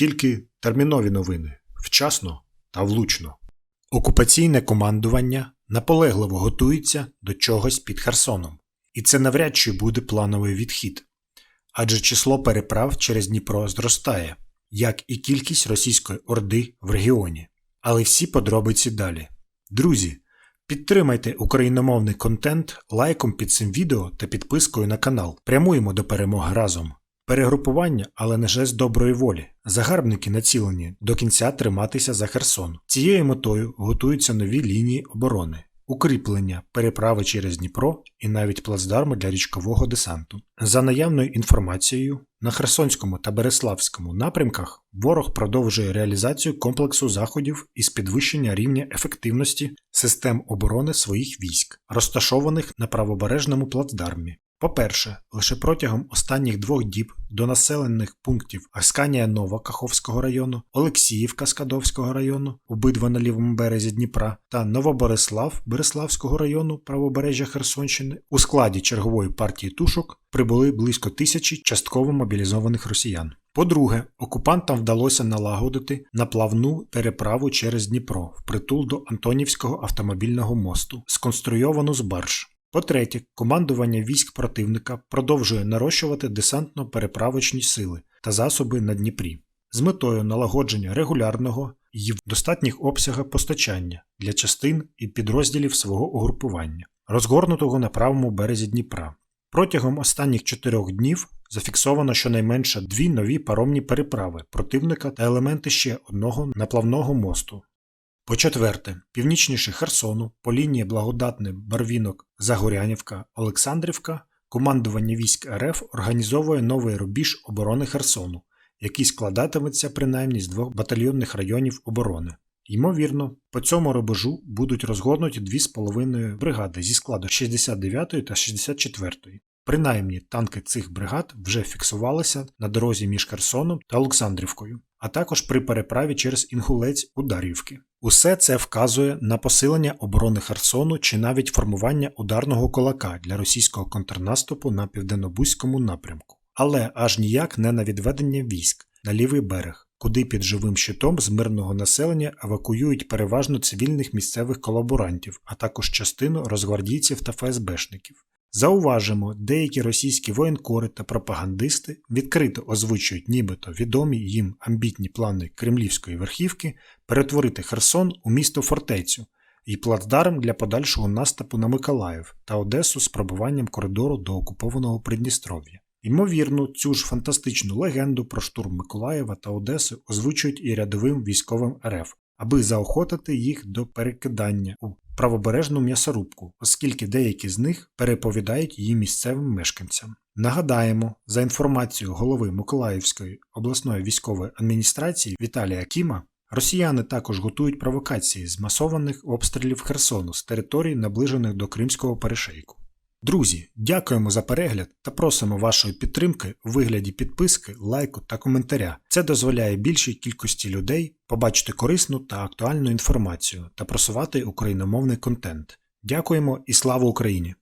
Тільки термінові новини вчасно та влучно. Окупаційне командування наполегливо готується до чогось під Херсоном. І це навряд чи буде плановий відхід. Адже число переправ через Дніпро зростає, як і кількість російської орди в регіоні. Але всі подробиці далі. Друзі, підтримайте україномовний контент лайком під цим відео та підпискою на канал. Прямуємо до перемоги разом. Перегрупування, але не жест доброї волі. Загарбники націлені до кінця триматися за Херсон. Цією метою готуються нові лінії оборони, укріплення, переправи через Дніпро і навіть плацдарми для річкового десанту. За наявною інформацією, на Херсонському та Береславському напрямках ворог продовжує реалізацію комплексу заходів із підвищення рівня ефективності систем оборони своїх військ, розташованих на правобережному плацдармі. По-перше, лише протягом останніх двох діб до населених пунктів Асканія Нова Каховського району, Олексіївка Скадовського району, обидва на лівому березі Дніпра, та Новоборислав Береславського району правобережжя Херсонщини у складі чергової партії тушок прибули близько тисячі частково мобілізованих росіян. По-друге, окупантам вдалося налагодити наплавну переправу через Дніпро впритул до Антонівського автомобільного мосту, сконструйовану з барж. По-третє, командування військ противника продовжує нарощувати десантно-переправочні сили та засоби на Дніпрі з метою налагодження регулярного і в достатніх обсягах постачання для частин і підрозділів свого угрупування, розгорнутого на правому березі Дніпра. Протягом останніх чотирьох днів зафіксовано щонайменше дві нові паромні переправи противника та елементи ще одного наплавного мосту. По-четверте, північніше Херсону, по лінії Благодатний Барвінок, Загорянівка, Олександрівка, командування військ РФ організовує новий рубіж оборони Херсону, який складатиметься принаймні з двох батальйонних районів оборони. Ймовірно, по цьому рубежу будуть розгорнуті дві з половиною бригади зі складу 69-ї та 64-ї. Принаймні танки цих бригад вже фіксувалися на дорозі між Херсоном та Олександрівкою, а також при переправі через Інгулець у Дар'ївки. Усе це вказує на посилення оборони Херсону чи навіть формування ударного кулака для російського контрнаступу на південнобузькому напрямку, але аж ніяк не на відведення військ на лівий берег, куди під живим щитом з мирного населення евакуюють переважно цивільних місцевих колаборантів, а також частину розгвардійців та ФСБшників. Зауважимо, деякі російські воєнкори та пропагандисти відкрито озвучують нібито відомі їм амбітні плани кремлівської верхівки перетворити Херсон у місто фортецю і плацдарм для подальшого наступу на Миколаїв та Одесу з пробуванням коридору до окупованого Придністров'я. Ймовірно, цю ж фантастичну легенду про штурм Миколаєва та Одеси озвучують і рядовим військовим РФ, аби заохотити їх до перекидання у правобережну м'ясорубку, оскільки деякі з них переповідають її місцевим мешканцям. Нагадаємо, за інформацією голови Миколаївської обласної військової адміністрації Віталія Кіма, росіяни також готують провокації з масованих обстрілів Херсону з територій, наближених до Кримського перешейку. Друзі, дякуємо за перегляд та просимо вашої підтримки у вигляді підписки, лайку та коментаря. Це дозволяє більшій кількості людей побачити корисну та актуальну інформацію та просувати україномовний контент. Дякуємо і слава Україні!